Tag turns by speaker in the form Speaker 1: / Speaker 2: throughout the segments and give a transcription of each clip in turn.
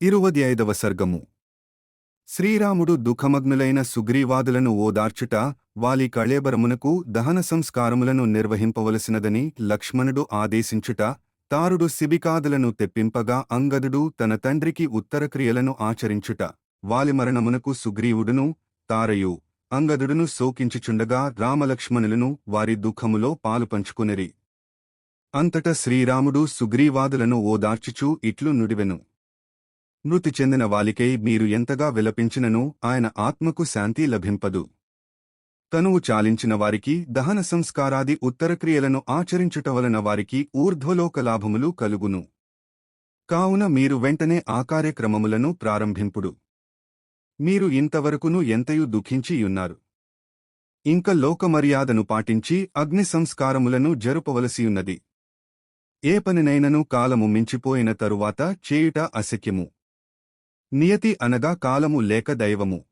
Speaker 1: ఇరువది ఐదవ సర్గము. శ్రీరాముడు దుఃఖమగ్నులైన సుగ్రీవాదులను ఓదార్చుట వాలి కళేబరమునకు దహన సంస్కారములను నిర్వహింపవలసినదని లక్ష్మణుడు ఆదేశించుట తారుడు శిబికాదులను తెప్పింపగా అంగదుడు తన తండ్రికి ఉత్తరక్రియలను ఆచరించుట వాలి మరణమునకు సుగ్రీవుడును తారయు అంగదుడును శోకించుచుండగా రామలక్ష్మణులను వారి దుఃఖములో పాలుపంచుకునిరి. అంతట శ్రీరాముడు సుగ్రీవాదులను ఓదార్చుచూ ఇట్లు నుడివెను. మృతి చెందిన వాలికై మీరు ఎంతగా విలపించినను ఆయన ఆత్మకు శాంతి లభింపదు. తనువు చాలించిన వారికి దహన సంస్కారాది ఉత్తరక్రియలను ఆచరించుట వలన వారికి ఊర్ధ్వలోక లాభములు కలుగును. కావున మీరు వెంటనే ఆ కార్యక్రమములను ప్రారంభింపుడు. మీరు ఇంతవరకును ఎంతయు దుఃఖించియున్నారు ఇంక లోకమర్యాదను పాటించి అగ్ని సంస్కారములను జరుపవలసియున్నది. ఏ పనినైనను కాలము మించిపోయిన తరువాత చేయుట అశక్యము. నియతి అనగా కాలము లేక దైవము.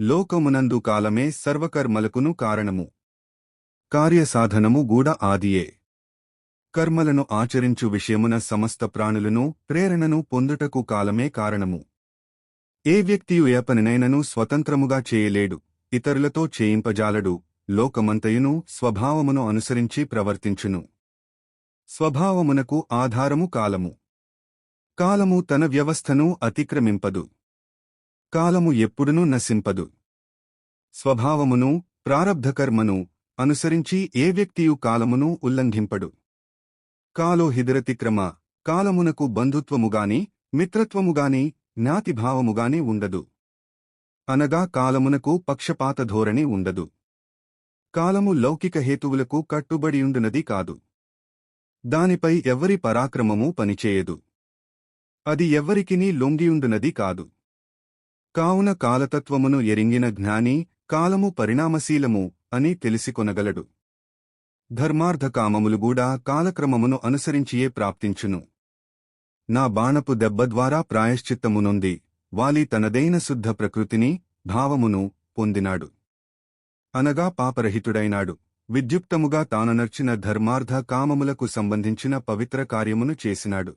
Speaker 1: లోకమునందు కాలమే సర్వకర్మలకును కారణము. కార్యసాధనము గూడ ఆదియే. కర్మలను ఆచరించు విషయమున సమస్త ప్రాణులను ప్రేరణను పొందుటకు కాలమే కారణము. ఏ వ్యక్తియు ఏ పనినైనను స్వతంత్రముగా చేయలేడు ఇతరులతో చేయింపజాలడు లోకమంతయును స్వభావమును అనుసరించి ప్రవర్తించును. స్వభావమునకు ఆధారము కాలము. కాలము తన వ్యవస్థను అతిక్రమింపదు. కాలము ఎప్పుడునూ నశింపదు. స్వభావమును ప్రారబ్ధకర్మను అనుసరించి ఏ వ్యక్తియు కాలమును ఉల్లంఘింపడు. కాలో హిదరతిక్రమ కాలమునకు బంధుత్వముగాని మిత్రత్వముగాని జ్ఞాతిభావముగాని ఉండదు. అనగా కాలమునకు పక్షపాత ధోరణి ఉండదు. కాలము లౌకిక హేతువులకు కట్టుబడియుండునది కాదు. దానిపై ఎవ్వరి పరాక్రమము పనిచేయదు. అది ఎవ్వరికినీ లొంగియుండునది కాదు. కావున కాలతత్వమును ఎరింగిన జ్ఞాని కాలము పరిణామశీలము అని తెలిసికొనగలడు. ధర్మార్థకామములుగూడా కాలక్రమమును అనుసరించియే ప్రాప్తించును. నా బాణపు దెబ్బ ద్వారా వాలి తనదైన శుద్ధ ప్రకృతిని భావమును పొందినాడు. అనగా పాపరహితుడైనాడు. విద్యుక్తముగా తాననర్చిన ధర్మార్థ కామములకు సంబంధించిన పవిత్ర కార్యమును చేసినాడు.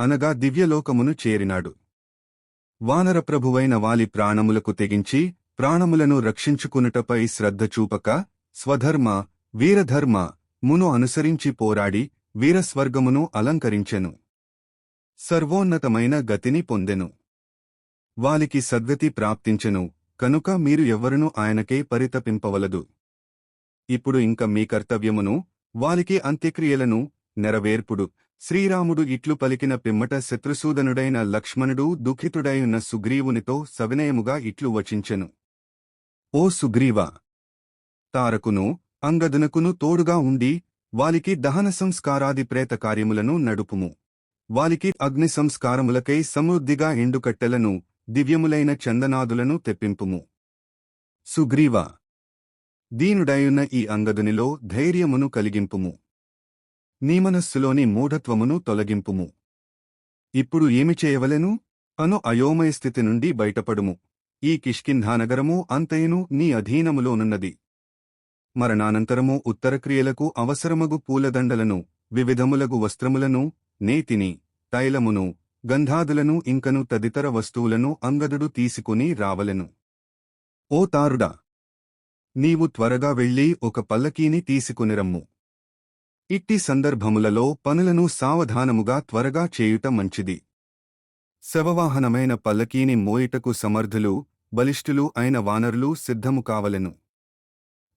Speaker 1: అనగా దివ్యలోకమును చేరినాడు. వానరప్రభువైన వాలి ప్రాణములకు తెగించి ప్రాణములను రక్షించుకునుటపై శ్రద్ధ చూపక స్వధర్మ వీరధర్మ మును అనుసరించి పోరాడి వీరస్వర్గమును అలంకరించెను. సర్వోన్నతమైన గతిని పొందెను. వాలికి సద్గతి ప్రాప్తించెను కనుక మీరు ఎవ్వరునూ ఆయనకే పరితపింపవలదు. ఇప్పుడు ఇంక మీ కర్తవ్యమును వాలికి అంత్యక్రియలను నెరవేర్పుడు శ్రీరాముడు ఇట్లు పలికిన పిమ్మట శత్రుసూదనుడైన లక్ష్మణుడు దుఃఖితుడైన సుగ్రీవునితో సవినయముగా ఇట్లు వచించెను. ఓ సుగ్రీవ! తారకును అంగదునకును తోడుగా ఉండి వాలికి దహన సంస్కారాది ప్రేత కార్యములను నడుపుము. వాలికి అగ్ని సంస్కారములకై సమృద్ధిగా ఎండుకట్టెలను దివ్యములైన చందనాదులను తెప్పింపుము. సుగ్రీవ! దీనుడయున్న ఈ అంగదునిలో ధైర్యమును కలిగింపుము. నీ మనస్సులోని మూఢత్వమును తొలగింపుము. ఇప్పుడు ఏమి చేయవలెను? అను అయోమయ స్థితి నుండి బయటపడుము. ఈ కిష్కింధానగరము అంతయును నీ అధీనములోనున్నది. మరణానంతరము ఉత్తరక్రియలకు అవసరమగు పూలదండలను వివిధములగు వస్త్రములను నేతిని తైలమును గంధాదులను ఇంకను తదితర వస్తువులను అంగదుడు తీసుకుని రావలెను. ఓ తారుడా! నీవు త్వరగా వెళ్ళి ఒక పల్లకీని తీసుకునిరమ్ము. ఇట్టి సందర్భములలో పనులను సావధానముగా త్వరగా చేయుట మంచిది. శవవాహనమైన పల్లకీని మోయిటకు సమర్థులు బలిష్ఠులు అయిన వానరులు సిద్ధము కావలెను.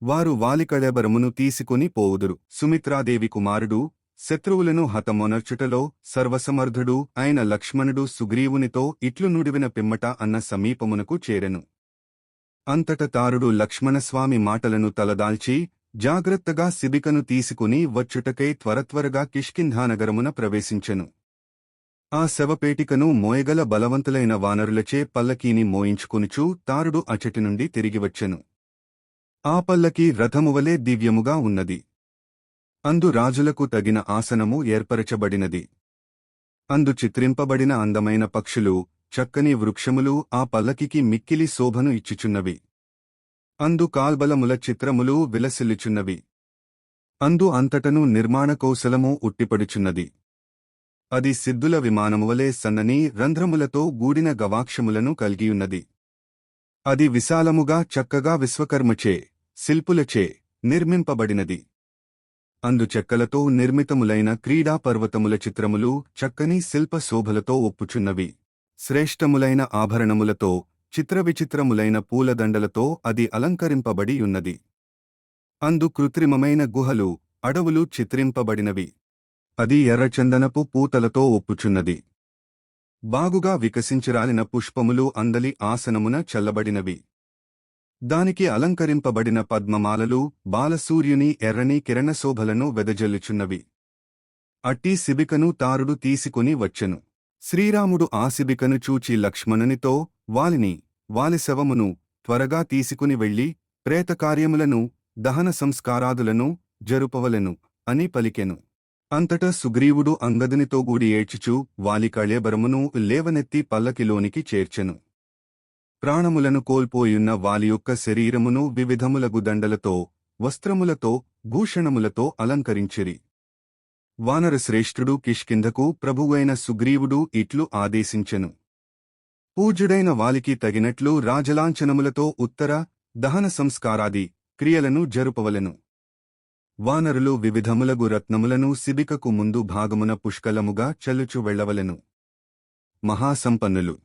Speaker 1: వారు వాలికడెబరమును తీసుకుని పోవుదురు. సుమిత్రాదేవి కుమారుడు శత్రువులను హతమొనర్చుటలో సర్వసమర్థుడు అయిన లక్ష్మణుడు సుగ్రీవునితో ఇట్లు నుడివిన పిమ్మట అన్న సమీపమునకు చేరెను. అంతట తారుడు లక్ష్మణస్వామి మాటలను తలదాల్చి జాగ్రత్తగా శిబికను తీసుకుని వచ్చుటకై త్వరత్వరగా కిష్కింధానగరమున ప్రవేశించెను. ఆ శవపేటికను మోయగల బలవంతులైన వానరులచే పల్లకీని మోయించుకునుచూ తారుడు అచటి నుండి తిరిగివచ్చెను. ఆ పల్లకీ రథమువలే దివ్యముగా ఉన్నది. అందు రాజులకు తగిన ఆసనము ఏర్పరచబడినది. అందు చిత్రింపబడిన అందమైన పక్షులు చక్కని వృక్షములు ఆ పల్లకికి మిక్కిలి శోభను ఇచ్చుచున్నవి. అందు కాల్బలముల చిత్రములు విలసిల్లుచున్నవి. అందు అంతటను నిర్మాణ కౌశలము ఉట్టిపడుచున్నది. అది సిద్ధుల విమానమువలే సన్నని రంధ్రములతో గూడిన గవాక్షములను కలిగియున్నది. అది విశాలముగా చక్కగా విశ్వకర్మచే శిల్పులచే నిర్మింపబడినది. అందు చెక్కలతో నిర్మితములైన క్రీడా పర్వతముల చిత్రములు చక్కని శిల్ప శోభలతో ఒప్పుచున్నవి. శ్రేష్టములైన ఆభరణములతో చిత్రవిచిత్రములైన పూలదండలతో అది అలంకరింపబడి ఉన్నది అందు కృత్రిమమైన గుహలు అడవులు చిత్రింపబడినవి. అది ఎర్రచందనపు పూతలతో ఒప్పుచున్నది. బాగుగా వికసించిరాలిన పుష్పములు అందలి ఆసనమున చల్లబడినవి. దానికి అలంకరింపబడిన పద్మమాలలు బాలసూర్యుని ఎర్రని కిరణశోభలను వెదజల్లుచున్నవి. అట్టి శిబికను తారుడు తీసుకుని వచ్చెను. శ్రీరాముడు ఆశిబికను చూచి లక్ష్మణునితో వాలిని వాలి శవమును త్వరగా తీసుకుని వెళ్ళి ప్రేతకార్యములను దహన సంస్కారాదులను జరుపవలెను అని పలికెను. అంతటా సుగ్రీవుడు అంగదునితో గూడి ఏడ్చుచూ వాలి కళేబరమును లేవనెత్తి పల్లకిలోనికి చేర్చెను. ప్రాణములను కోల్పోయున్న వాలి యొక్క శరీరమును వివిధములగు దండలతో వస్త్రములతో భూషణములతో అలంకరించిరి. వానరశ్రేష్ఠుడు కిష్కింధకు ప్రభువైన సుగ్రీవుడు ఇట్లు ఆదేశించెను. పూజ్యుడైన వాలికి తగినట్లు రాజలాంఛనములతో ఉత్తర దహన సంస్కారాది క్రియలను జరుపవలెను. వానరులు వివిధములగు రత్నములను శిబికకు ముందు భాగమున పుష్కలముగా చల్లుచు వెళ్ళవలెను మహాసంపన్నులు.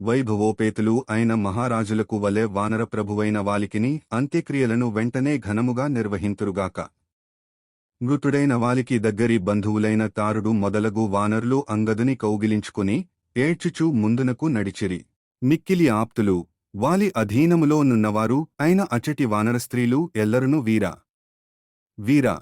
Speaker 1: వైభవోపేతులు అయిన మహారాజులకు వలె వానర ప్రభువైన వాలికిని అంత్యక్రియలను వెంటనే ఘనముగా నిర్వహింతురుగాక. మృతుడైన వాలికి దగ్గరి బంధువులైన తారుడు మొదలగు వానరులు అంగదుని కౌగిలించుకుని ఏడ్చుచూ ముందునకు నడిచిరి. మిక్కిలి ఆప్తులు వాలి అధీనములో నున్నవారు అయిన అచటి వానర స్త్రీలు ఎల్లరును వీరా. వీరా.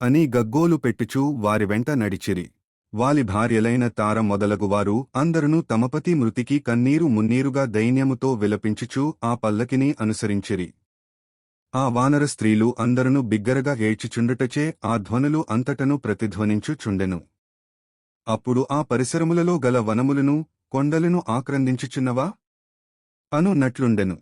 Speaker 1: అని గగ్గోలు పెట్టుచూ వారి వెంట నడిచిరి. వాలి భార్యలైన తార మొదలగువారు అందరును తమపతి మృతికి కన్నీరు మున్నీరుగా దైన్యముతో విలపించుచూ ఆ పల్లకిని అనుసరించిరి. ఆ వానర స్త్రీలు అందరును బిగ్గరగా ఏడ్చుచుండుటచే ఆ ధ్వనులు అంతటను ప్రతిధ్వనించుచుండెను. అప్పుడు ఆ పరిసరములలో గల వనములను కొండలను ఆక్రందించుచున్నవా? అను నట్లుండెను.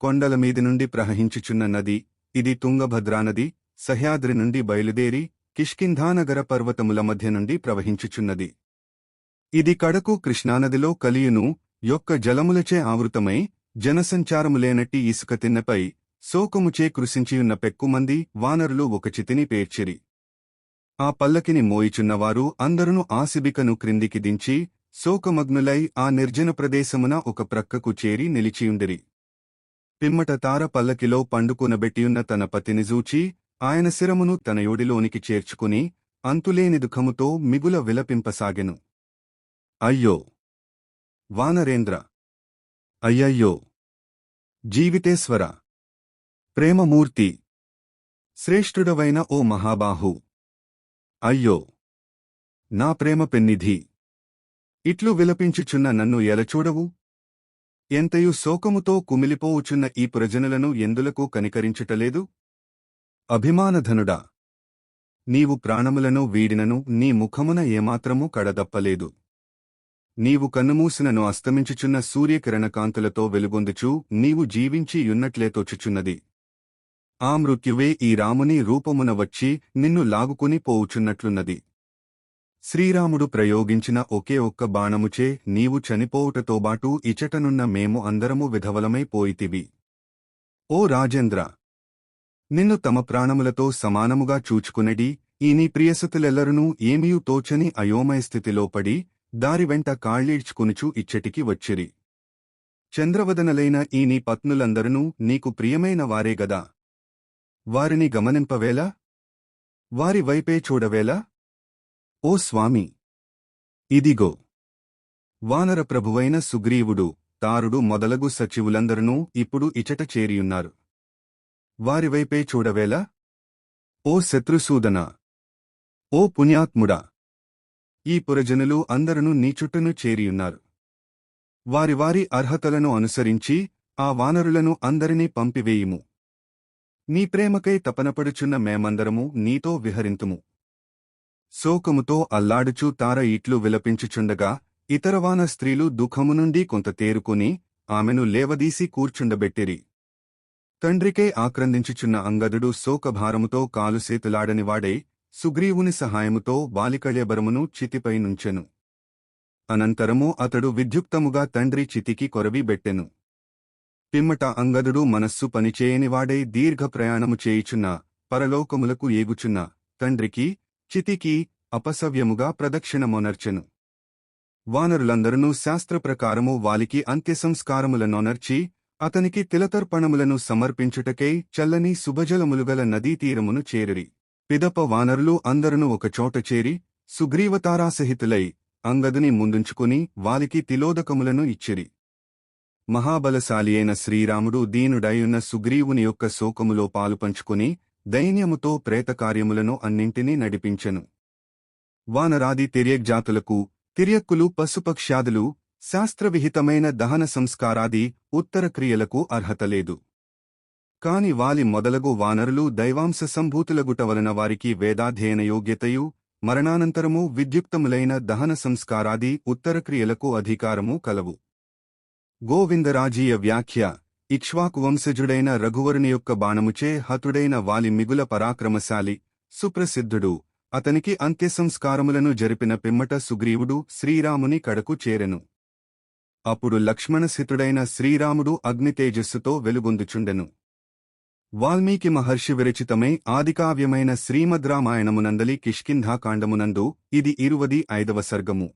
Speaker 1: కొండల మీది నుండి ప్రవహించుచున్న నది ఇది తుంగభద్రానది సహ్యాద్రి నుండి బయలుదేరి కిష్కింధానగర పర్వతముల మధ్య నుండి ప్రవహించుచున్నది. ఇది కడకు కృష్ణానదిలో కలియును యొక్క జలములచే ఆవృతమై జనసంచారములేనట్టి ఇసుక తిన్నపై శోకముచే కృషించియున్న పెక్కుమంది వానరులు ఒక చితిని పేర్చిరి. ఆ పల్లకిని మోయిచున్నవారు అందరును ఆసిబికను క్రిందికి దించి శోకమగ్నులై ఆ నిర్జన ప్రదేశమున ఒక ప్రక్కకు చేరి నిలిచియుండిరి. పిమ్మట తార పల్లకిలో పండుకునబెట్టియున్న తన పతిని జూచి ఆయన శిరమును తన యొడిలోనికి చేర్చుకుని అంతులేని దుఃఖముతో మిగుల విలపింపసాగెను. అయ్యో! వానరేంద్ర! అయ్యయ్యో! జీవితేశ్వర! ప్రేమమూర్తి. శ్రేష్ఠుడవైన ఓ మహాబాహు. అయ్యో! నా ప్రేమ పెన్నిధి. ఇట్లు విలపించుచున్న నన్ను ఎలచూడవు ఎంతయు శోకముతో కుమిలిపోవుచున్న ఈ ప్రజనులను ఎందులకు కనికరించుటలేదు? అభిమానధనుడా! నీవు ప్రాణములను వీడినను నీ ముఖమున ఏమాత్రమూ కడదప్పలేదు. నీవు కన్నుమూసినను అస్తమించుచున్న సూర్యకిరణకాంతులతో వెలుగొందుచూ నీవు జీవించి యున్నట్లే తోచుచున్నది. ఆ మృత్యువే ఈ రాముని రూపమున వచ్చి నిన్ను లాగుకుని పోవుచున్నట్లున్నది. శ్రీరాముడు ప్రయోగించిన ఒకే ఒక్క బాణముచే నీవు చనిపోవుటతోబాటు ఇచటనున్న మేము అందరము విధవలమై పోయితివి. ఓ రాజేంద్ర! నిన్ను తమ ప్రాణములతో సమానముగా చూచుకునడి ఈ నీ ప్రియసతులెల్లరునూ ఏమీయూ తోచని అయోమయ స్థితిలో పడి దారి వెంట కాళ్ళీడ్చుకునుచు ఇచ్చటికి వచ్చిరి. చంద్రవదనలైన ఈ నీ పత్నులందరూ నీకు ప్రియమైన వారే గదా! వారిని గమనింపవేలా వారి వైపే చూడవేలా ఓ స్వామి! ఇదిగో! వానర ప్రభువైన సుగ్రీవుడు తారుడు మొదలగు సచివులందరూ ఇప్పుడు ఇచట చేరియున్నారు. వారివైపే చూడవేలా ఓ శత్రుసూదన! ఓ పుణ్యాత్ముడా! ఈ పురజనులు అందరూ నీ చుట్టను చేరియున్నారు. వారి వారి అర్హతలను అనుసరించి ఆ వానరులను అందరినీ పంపివేయుము. నీ ప్రేమకై తపనపడుచున్న మేమందరము నీతో విహరింతుము. శోకముతో అల్లాడుచూ తార ఇట్లు విలపించుచుండగా ఇతరవాన స్త్రీలు దుఃఖము నుండి కొంత తేరుకుని ఆమెను లేవదీసి కూర్చుండబెట్టిరి. తండ్రికే ఆక్రందించుచున్న అంగదుడు శోకభారముతో కాలుసేతులాడనివాడై సుగ్రీవుని సహాయముతో బాలికళేబరమును చితిపై నుంచెను అనంతరము అతడు విద్యుక్తముగా తండ్రి చితికి కొరవిబెట్టెను పిమ్మట అంగదుడు మనస్సు పనిచేయనివాడై దీర్ఘ ప్రయాణము చేయుచున్న పరలోకములకు ఏగుచున్న తండ్రికి చితికి అపసవ్యముగా ప్రదక్షిణమొనర్చెను. వానరులందరూ శాస్త్రప్రకారము వాలికి అంత్యసంస్కారములనొనర్చి అతనికి తిలతర్పణములను సమర్పించుటకై చల్లని శుభజలములుగల నదీతీరమును చేరిరి. పిదప వానరులు అందరును ఒకచోట చేరి సుగ్రీవతారాసహితులై అంగదుని ముందుంచుకుని వాలికి తిలోదకములను ఇచ్చిరి. మహాబలశాలి అయిన శ్రీరాముడు దీనుడైయున్న సుగ్రీవుని యొక్క శోకములో పాలుపంచుకుని దైన్యముతో ప్రేతకార్యములను అన్నింటినీ నడిపించెను. వానరాది తిర్యగ్జాతులకు తిర్యక్కులు పశుపక్ష్యాదులు శాస్త్రవిహితమైన దహన సంస్కారాది ఉత్తర క్రియలకు అర్హత లేదు. కాని వాలి మొదలగు వానరులు దైవాంశ సంభూతులగుట వలన వారికి వేదాధ్యయన యోగ్యతయు మరణానంతరము విద్యుక్తములైన దహన సంస్కారాది ఉత్తరక్రియలకు అధికారము కలవు. గోవిందరాజీయ వ్యాఖ్య. ఇక్ష్వాకు వంశజుడైన రఘువరుని యొక్క బాణముచే హతుడైన వాలి మిగుల పరాక్రమశాలి సుప్రసిద్ధుడు. అతనికి అంత్యసంస్కారములను జరిపిన పిమ్మట సుగ్రీవుడు శ్రీరాముని కడకు చేరెను. అప్పుడు లక్ష్మణసితుడైన శ్రీరాముడు అగ్నితేజస్సుతో వెలుగొందుచుండెను. వాల్మీకి మహర్షి విరచితమై ఆదికావ్యమైన శ్రీమద్రామాయణమునందలి కిష్కింధాకాండమునందు ఇది ఇరువది ఐదవ సర్గము.